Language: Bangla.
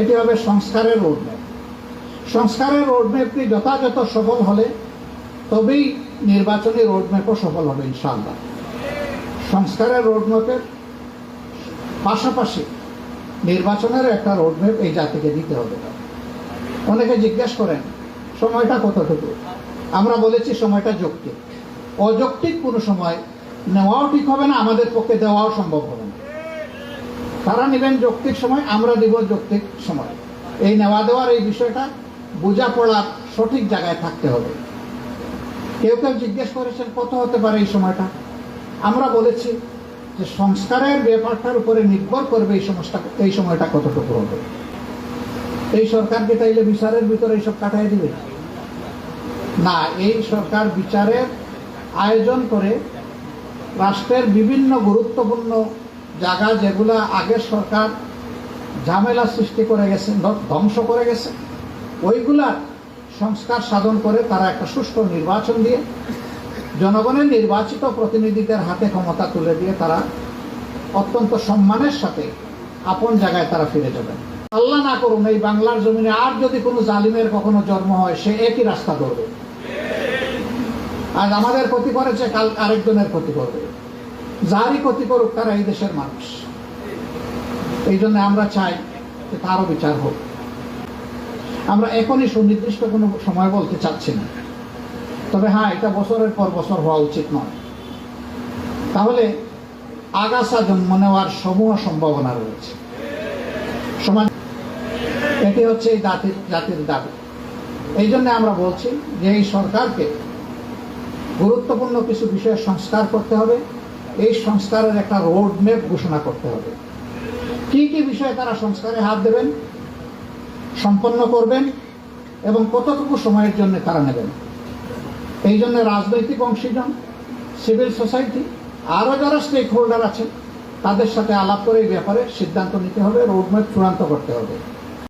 এটি হবে সংস্কারের রোডম্যাপ সংস্কারের রোডম্যাপটি যথাযথ সফল হলে তবেই নির্বাচনী রোডম্যাপও সফল হবে, ইনশাআল্লাহ। সংস্কারের রোডম্যাপের পাশাপাশি নির্বাচনের একটা রোডম্যাপ এই জাতিকে দিতে হবে। অনেকে জিজ্ঞেস করেন, সময়টা কতটুকু? আমরা বলেছি সময়টা যৌক্তিক। অযৌক্তিক কোনো সময় নেওয়াও ঠিক হবে না, আমাদের পক্ষে দেওয়াও সম্ভব হবে তারা নেবেন যৌক্তিক সময়, আমরা দেব যৌক্তিক সময়। এই নেওয়া দেওয়ার এই বিষয়টা বোঝাপড়ার সঠিক জায়গায় থাকতে হবে। কেউ কেউ জিজ্ঞেস করেছেন, কত হতে পারে এই সময়টা? আমরা বলেছি যে সংস্কারের ব্যাপারটার উপরে নির্ভর করবে এই সমস্যা এই সময়টা কতটুকু হবে। এই সরকারকে তাইলে বিচারের ভিতরে এইসব কাটাই দিবে? না, এই সরকার বিচারের আয়োজন করে রাষ্ট্রের বিভিন্ন গুরুত্বপূর্ণ জায়গা যেগুলা আগের সরকার ঝামেলা সৃষ্টি করে গেছে, ধ্বংস করে গেছে, ওইগুলার সংস্কার সাধন করে তারা একটা সুষ্ঠু নির্বাচন দিয়ে জনগণের নির্বাচিত প্রতিনিধিদের হাতে ক্ষমতা তুলে দিয়ে তারা অত্যন্ত সম্মানের সাথে আপন জায়গায় তারা ফিরে যাবেন আল্লাহ না করুন, এই বাংলার জমিনে আর যদি কোনো জালিমের কখনো জন্ম হয়, সে একই রাস্তা ধরবে। আজ আমাদের ক্ষতি করেছে, কাল আরেকজনের ক্ষতি করবে। যারই ক্ষতি করুক তারা এই দেশের মানুষ। এই জন্য আমরা চাই যে তারও বিচার হোক। আমরা এখনই সুনির্দিষ্ট কোনো সময় বলতে চাচ্ছি না। তবে হ্যাঁ এটা বছরের পর বছর হওয়া উচিত নয়। তাহলে আগাছা জন্ম নেওয়ার সমূহ সম্ভাবনা রয়েছে। সমাজ এটি হচ্ছে এই জাতির জাতির দাবি। এই জন্য আমরা বলছি যে এই সরকারকে গুরুত্বপূর্ণ কিছু বিষয়ে সংস্কার করতে হবে। এই সংস্কারের একটা রোড ম্যাপ ঘোষণা করতে হবে। কি কি বিষয়ে তারা সংস্কারে হাত দেবেন, সম্পন্ন করবেন এবং কতটুকু সময়ের জন্য তারা নেবেন? এই জন্য রাজনৈতিক অংশীজন, সিভিল সোসাইটি, আরও যারা স্টেক হোল্ডার আছেন, তাদের সাথে আলাপ করে এই ব্যাপারে সিদ্ধান্ত নিতে হবে রোডম্যাপ চূড়ান্ত করতে হবে।